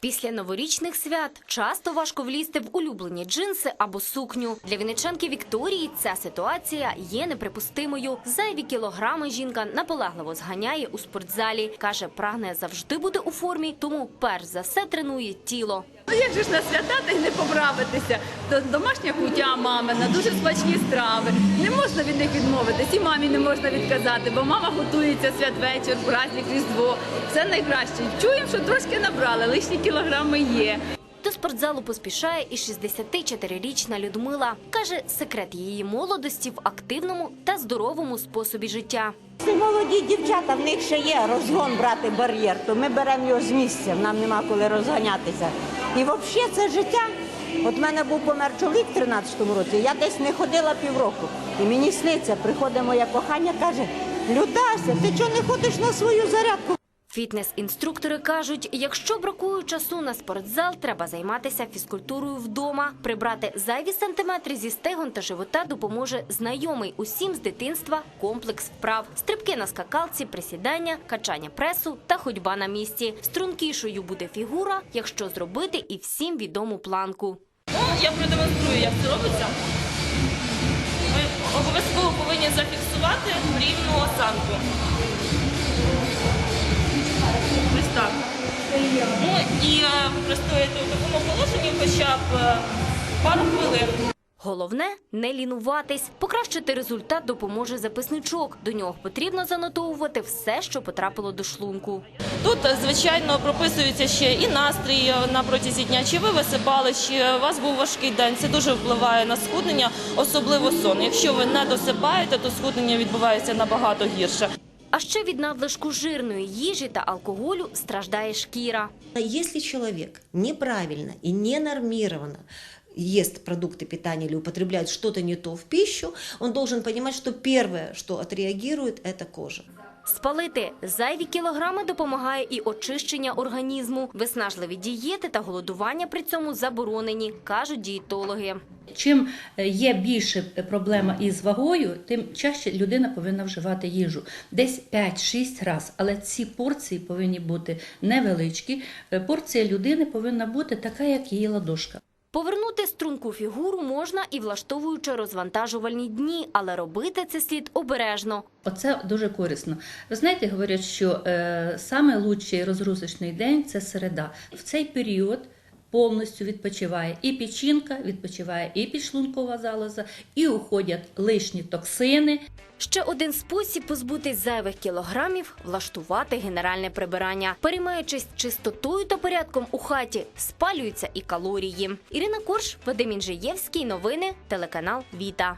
Після новорічних свят часто важко влізти в улюблені джинси або сукню. Для вінничанки Вікторії ця ситуація є неприпустимою. Зайві кілограми жінка наполегливо зганяє у спортзалі. Каже, прагне завжди бути у формі, тому перш за все тренує тіло. Ну як же ж на свята та й не поправитися? Домашня кутя мамина, дуже смачні страви. Не можна від них відмовитись, і мамі не можна відказати, бо мама готується святвечір, праздник, різдво. Все найкраще. Чуємо, що трошки набрали, лишні кілограми є. До спортзалу поспішає і 64-річна Людмила. Каже, секрет її молодості в активному та здоровому способі життя. Ці молоді дівчата, в них ще є розгон брати бар'єр, то ми беремо його з місця, нам нема коли розганятися. І взагалі це життя. От в мене був помер чоловік в 13-му році, я десь не ходила півроку. І мені сниться, приходить моє кохання, каже, Людася, ти чого не ходиш на свою зарядку? Фітнес-інструктори кажуть, якщо бракує часу на спортзал, треба займатися фізкультурою вдома. Прибрати зайві сантиметри зі стегон та живота допоможе знайомий усім з дитинства комплекс вправ: стрибки на скакалці, присідання, качання пресу та ходьба на місці. Стрункішою буде фігура, якщо зробити і всім відому планку. Я продемонструю, як це робиться. Ви обов'язково повинні зафіксувати рівну осанку. Простояти у такому положенні хоча б е, пару хвилин. Головне не лінуватись. Покращити результат допоможе записничок. До нього потрібно занотовувати все, що потрапило до шлунку. Тут, е, звичайно, прописується ще і настрій е, на протязі дня. Чи ви висипали, чи у вас був важкий день. Це дуже впливає на схуднення, особливо сон. Якщо ви не досипаєте, то схуднення відбувається набагато гірше. А ще від надлишку жирної їжі та алкоголю страждає шкіра. Якщо чоловік неправильно і ненормированно ест продукты питания или употребляет что-то не то в пищу, он должен понимать, что первое, что отреагирует, это кожа. Спалити зайві кілограми допомагає і очищення організму. Виснажливі дієти та голодування при цьому заборонені, кажуть дієтологи. Чим е, є більше проблема із вагою, тим чаще людина повинна вживати їжу. Десь 5-6 разів. Але ці порції повинні бути невеличкі. Е, Порція людини повинна бути така, як її ладошка. Повернути струнку фігуру можна і влаштовуючи розвантажувальні дні, але робити це слід обережно. Оце дуже корисно. Ви знаєте, говорять, що е, саме розгрузочний день це середа. В цей період повністю відпочиває і печінка, відпочиває і підшлункова залоза, і уходять лишні токсини. Ще один спосіб позбутись зайвих кілограмів влаштувати генеральне прибирання. Переймаючись чистотою та порядком у хаті, спалюються і калорії. Ірина Корж, Вадим Інжиєвський. Новини, телеканал Віта.